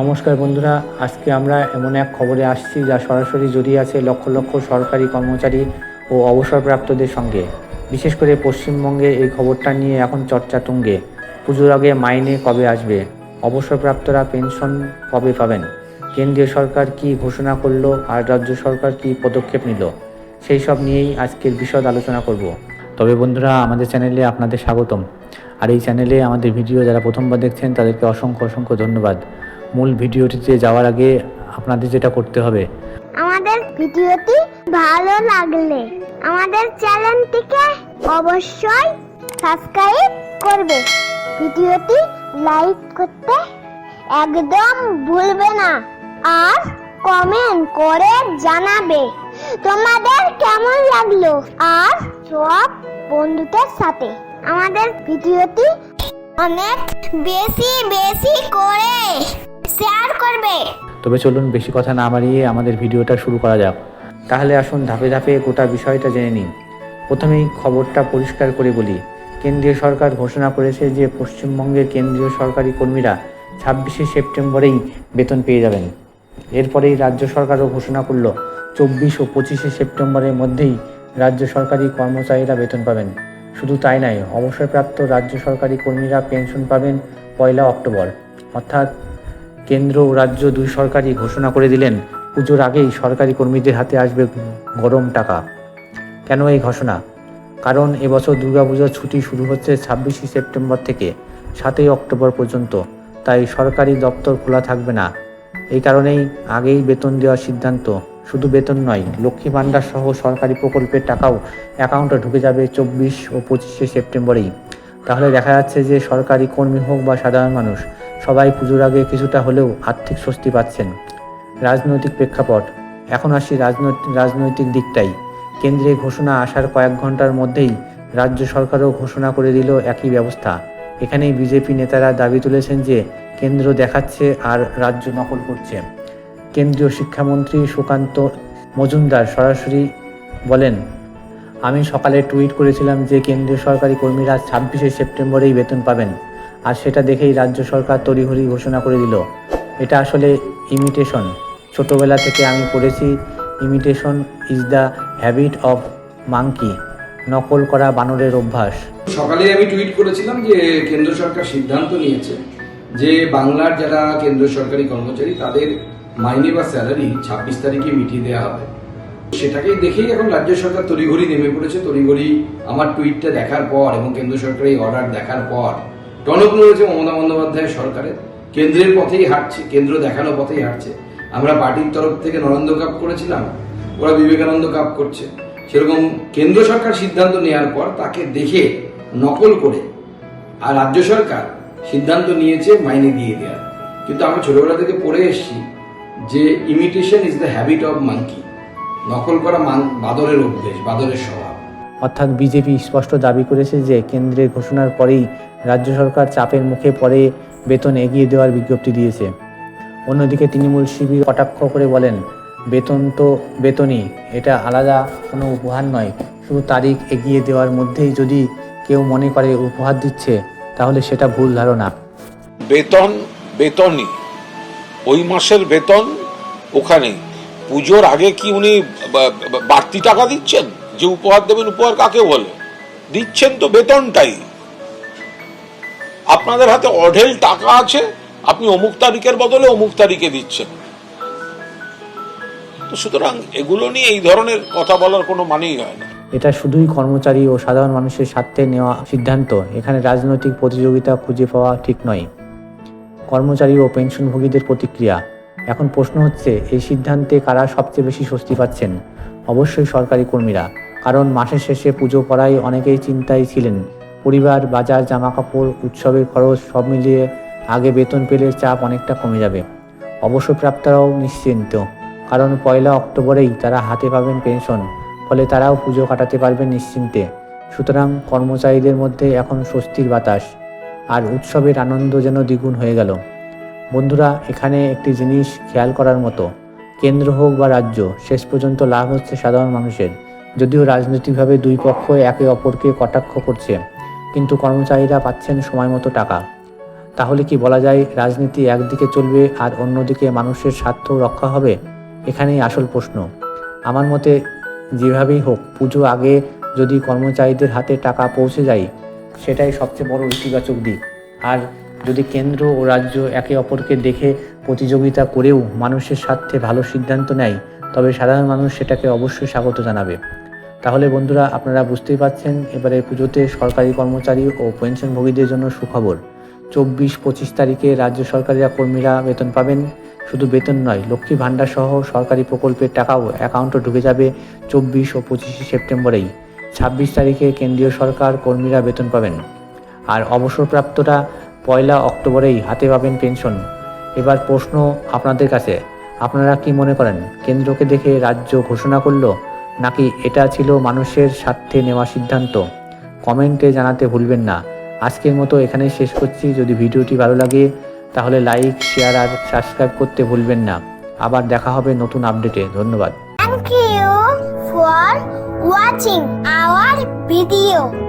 নমস্কার বন্ধুরা, আজকে আমরা এমন এক খবরে আসছি যা সরাসরি জড়িয়ে আছে লক্ষ লক্ষ সরকারি কর্মচারী ও অবসরপ্রাপ্তদের সঙ্গে। বিশেষ করে পশ্চিমবঙ্গে এই খবরটা নিয়ে এখন চর্চা তুঙ্গে। পুজোর আগে মাইনে কবে আসবে? অবসরপ্রাপ্তরা পেনশন কবে পাবেন? কেন্দ্রীয় সরকার কি ঘোষণা করল? আর রাজ্য সরকার কি পদক্ষেপ নিল? সেই সব নিয়েই আজকের বিশদ আলোচনা করব। তবে বন্ধুরা, আমাদের চ্যানেলে আপনাদের স্বাগতম। আর এই চ্যানেলে আমাদের ভিডিও যারা প্রথমবার দেখছেন, তাদেরকে অসংখ্য অসংখ্য ধন্যবাদ। মূল ভিডিওটিতে যাওয়ার আগে আপনাদের যেটা করতে হবে। আমাদের ভিডিওটি ভালো লাগলে আমাদের চ্যানেলটিকে অবশ্যই সাবস্ক্রাইব করবে। ভিডিওটি লাইক করতে একদম ভুলবে না আর কমেন্ট করে জানাবে তোমাদের কেমন লাগল আর সব বন্ধুদের সাথে। আমাদের ভিডিওটি অনেক বেশি বেশি করে শেয়ার করবে। তবে চলুন বেশি কথা না বাড়িয়ে আমাদের ভিডিওটা শুরু করা যাক। তাহলে আসুন ধাপে ধাপে গোটা বিষয়টা জেনে নিন প্রথমেই খবরটা পরিষ্কার করে বলি। কেন্দ্রীয় সরকার ঘোষণা করেছে যে পশ্চিমবঙ্গের কেন্দ্রীয় সরকারি কর্মীরা ছাব্বিশে সেপ্টেম্বরেই বেতন পেয়ে যাবেন। এরপরেই রাজ্য সরকারও ঘোষণা করল, চব্বিশ ও পঁচিশে সেপ্টেম্বরের মধ্যেই রাজ্য সরকারি কর্মচারীরা বেতন পাবেন। শুধু তাই নয়, অবসরপ্রাপ্ত রাজ্য সরকারি কর্মীরা পেনশন পাবেন পয়লা অক্টোবর। অর্থাৎ কেন্দ্র ও রাজ্য দুই সরকারই ঘোষণা করে দিলেন, পুজোর আগেই সরকারি কর্মীদের হাতে আসবে গরম টাকা। কেন এই ঘোষণা? কারণ এবছর দুর্গাপূজার ছুটি শুরু হচ্ছে ছাব্বিশে সেপ্টেম্বর থেকে, সাতই অক্টোবর পর্যন্ত। তাই সরকারি দপ্তর খোলা থাকবে না। এই কারণেই আগেই বেতন দেওয়ার সিদ্ধান্ত। শুধু বেতন নয়, লক্ষ্মী ভাণ্ডার সহ সরকারি প্রকল্পের টাকাও অ্যাকাউন্টে ঢুকে যাবে চব্বিশ ও পঁচিশে সেপ্টেম্বরেই। তাহলে দেখা যাচ্ছে যে সরকারি কর্মী হোক বা সাধারণ মানুষ সবাই পুজোর আগে কিছুটা হলেও আর্থিক স্বস্তি পাচ্ছেন। রাজনৈতিক প্রেক্ষাপট। এখন আসি রাজনৈতিক রাজনৈতিক দিকটাই। কেন্দ্রে ঘোষণা আসার কয়েক ঘণ্টার মধ্যেই রাজ্য সরকারও ঘোষণা করে দিল একই ব্যবস্থা। এখানেই বিজেপি নেতারা দাবি তুলেছেন যে কেন্দ্র দেখাচ্ছে আর রাজ্য নকল করছে। কেন্দ্রীয় শিক্ষামন্ত্রী সুকান্ত মজুমদার সরাসরি বলেন, আমি সকালে টুইট করেছিলাম যে কেন্দ্রীয় সরকারি কর্মীরা ছাব্বিশে সেপ্টেম্বরেই বেতন পাবেন। আর সেটা দেখেই রাজ্য সরকার তড়িঘড়ি ঘোষণা করে দিল। এটা আসলে ইমিটেশন ছোটবেলা থেকে আমি পড়েছি imitation is the habit of monkey নকল করা বানরের অভ্যাস। সকালে আমি টুইট করেছিলাম যে কেন্দ্র সরকার সিদ্ধান্ত নিয়েছে যে বাংলার যারা কেন্দ্র সরকারি কর্মচারী, তাদের মাইনে বা স্যালারি ছাব্বিশ তারিখে মিটিয়ে দেওয়া হবে। সেটাকেই দেখেই এখন রাজ্য সরকার তড়িঘড়ি নেমে পড়েছে। তড়িঘড়ি আমার টুইটটা দেখার পর এবং কেন্দ্র সরকারের অর্ডার দেখার পর টনক নড়েছে মমতা বন্দ্যোপাধ্যায়ের সরকারের কেন্দ্রের পথেই হাঁটছে, কেন্দ্র দেখানো পথেই হাঁটছে। আমরা পার্টির তরফ থেকে নরেন্দ্র কাপ করেছিলাম, ওরা বিবেকানন্দ কাপ করছে। সেরকম কেন্দ্র সরকার সিদ্ধান্ত নেওয়ার পর তাকে দেখে নকল করে আর রাজ্য সরকার সিদ্ধান্ত নিয়েছে মাইনে দিয়ে দেওয়ার। কিন্তু আমরা ছোটবেলা থেকে পড়ে এসেছি যে imitation is the habit of monkey নকল করা বাদরের অভ্যেস বাদরের স্বভাব। অর্থাৎ বিজেপি স্পষ্ট দাবি করেছে যে কেন্দ্রের ঘোষণার পরেই রাজ্য সরকার চাপের মুখে পড়ে বেতন এগিয়ে দেওয়ার বিজ্ঞপ্তি দিয়েছে। অন্যদিকে তৃণমূল শিবির কটাক্ষ করে বলেন, বেতন তো বেতনই, এটা আলাদা কোনো উপহার নয়। শুধু তারিখ এগিয়ে দেওয়ার মধ্যেই যদি কেউ মনে করে উপহার দিচ্ছে, তাহলে সেটা ভুল ধারণা। বেতন বেতনই, ওই মাসের বেতন ওখানেই। পুজোর আগে কি উনি বাড়তি টাকা দিচ্ছেন? যে উপহার দেবেন, উপহার কাকে বলে? দিচ্ছেন তো বেতনটাই। আপনাদের হাতে অঢেল টাকা আছে, আপনি অমুক তারিখের বদলে অমুক তারিখে দিচ্ছেন। তো সুতরাং এগুলো নিয়ে এই ধরনের কথা বলার কোনো মানেই হয় না। এটা শুধুই কর্মচারী ও সাধারণ মানুষের স্বার্থে নেওয়া সিদ্ধান্ত। এখানে রাজনৈতিক প্রতিযোগিতা খুঁজে পাওয়া ঠিক নয়। কর্মচারী ও পেনশনভোগীদের প্রতিক্রিয়া। এখন প্রশ্ন হচ্ছে, এই সিদ্ধান্তে কারা সবচেয়ে বেশি স্বস্তি পাচ্ছেন? অবশ্যই সরকারি কর্মীরা। কারণ মাসের শেষে পুজো করায় অনেকেই চিন্তায় ছিলেন। পরিবার, বাজার, জামাকাপড়, উৎসবের খরচ সব মিলিয়ে আগে বেতন পেলে চাপ অনেকটা কমে যাবে। অবসরপ্রাপ্তরাও নিশ্চিন্ত, কারণ পয়লা অক্টোবরেই তারা হাতে পাবেন পেনশন, ফলে তারাও পুজো কাটাতে পারবেন নিশ্চিন্তে। সুতরাং কর্মচারীদের মধ্যে এখন স্বস্তির বাতাস, আর উৎসবের আনন্দ যেন দ্বিগুণ হয়ে গেল। বন্ধুরা, এখানে একটি জিনিস খেয়াল করার মতো, কেন্দ্র হোক বা রাজ্য, শেষ পর্যন্ত লাভ হচ্ছে সাধারণ মানুষের। যদিও রাজনৈতিকভাবে দুই পক্ষ একে অপরকে কটাক্ষ করছে, কিন্তু কর্মচারীরা পাচ্ছেন সময় মতো টাকা। তাহলে কি বলা যায় রাজনীতি একদিকে চলবে আর অন্যদিকে মানুষের স্বার্থ রক্ষা হবে? এখানেই আসল প্রশ্ন। আমার মতে যেভাবেই হোক, পুজো আগে যদি কর্মচারীদের হাতে টাকা পৌঁছে যায়, সেটাই সবচেয়ে বড় ইতিবাচক দিক। আর যদি কেন্দ্র ও রাজ্য একে অপরকে দেখে প্রতিযোগিতা করেও মানুষের স্বার্থে ভালো সিদ্ধান্ত নেয়, তবে সাধারণ মানুষ সেটাকে অবশ্যই স্বাগত জানাবে। তাহলে বন্ধুরা আপনারা বুঝতেই পারছেন, এবারে পুজোতে সরকারি কর্মচারী ও পেনশনভোগীদের জন্য সুখবর। চব্বিশ পঁচিশ তারিখে রাজ্য সরকারিরা কর্মীরা বেতন পাবেন। শুধু বেতন নয়, লক্ষ্মী ভাণ্ডার সহ সরকারি প্রকল্পের টাকাও অ্যাকাউন্টে ঢুকে যাবে চব্বিশ ও পঁচিশে সেপ্টেম্বরেই। ছাব্বিশ তারিখে কেন্দ্রীয় সরকার কর্মীরা বেতন পাবেন। আর অবসরপ্রাপ্তরা পয়লা অক্টোবরেই হাতে পাবেন পেনশন। এবার প্রশ্ন আপনাদের কাছে, আপনারা কি মনে করেন? কেন্দ্রকে দেখে রাজ্য ঘোষণা করল নাকি এটা ছিল মানুষের স্বার্থে নেওয়া সিদ্ধান্ত? কমেন্টে জানাতে ভুলবেন না। আজকের মতো এখানেই শেষ করছি। যদি ভিডিওটি ভালো লাগে, তাহলে লাইক, শেয়ার আর সাবস্ক্রাইব করতে ভুলবেন না। আবার দেখা হবে নতুন আপডেটে। ধন্যবাদ। Thank you for watching our video.